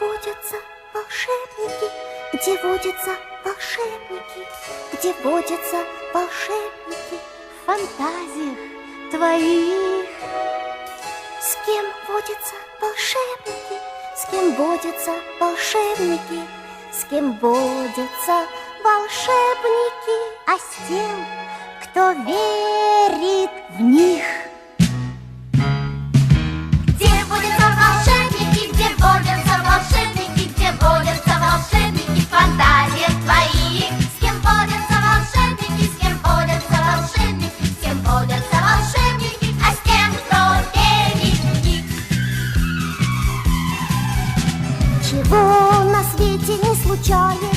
водятся волшебники? Где водятся волшебники? Где водятся волшебники? В фантазиях твоих. С кем водятся волшебники? С кем водятся волшебники? С кем водятся волшебники? А с тем, кто верит в них. Волшебники, где водятся волшебники в твоих? С кем водятся волшебники, с кем водятся волшебники, с кем водятся волшебники, а с тем, кто верит. Чего на свете не случается,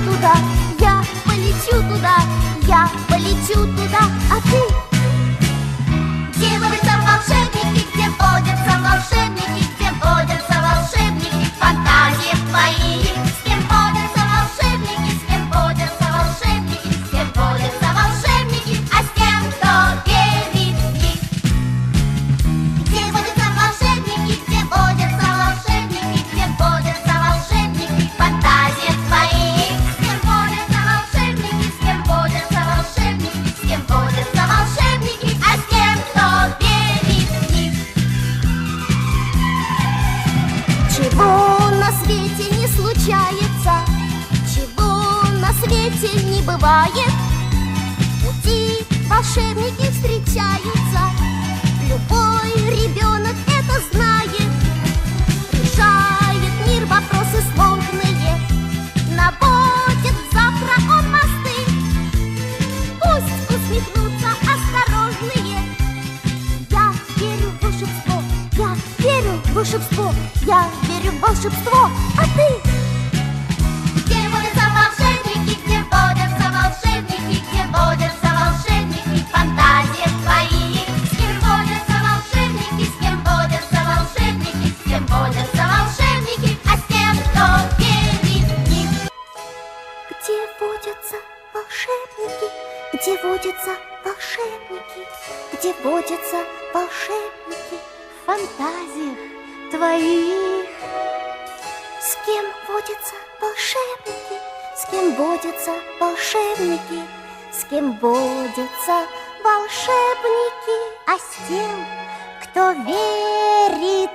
туда, я полечу туда, я полечу туда, а ты? Свете не бывает. Пути волшебники встречаются, любой ребенок это знает. Решает мир вопросы сложные, наводит завтра он мосты. Пусть усмехнутся осторожные. Я верю в волшебство, я верю в волшебство, я верю в волшебство, а ты? Водятся волшебники? Где водятся волшебники? В фантазиях твоих. С кем водятся волшебники? С кем водятся волшебники? С кем водятся волшебники? А с тем, кто верит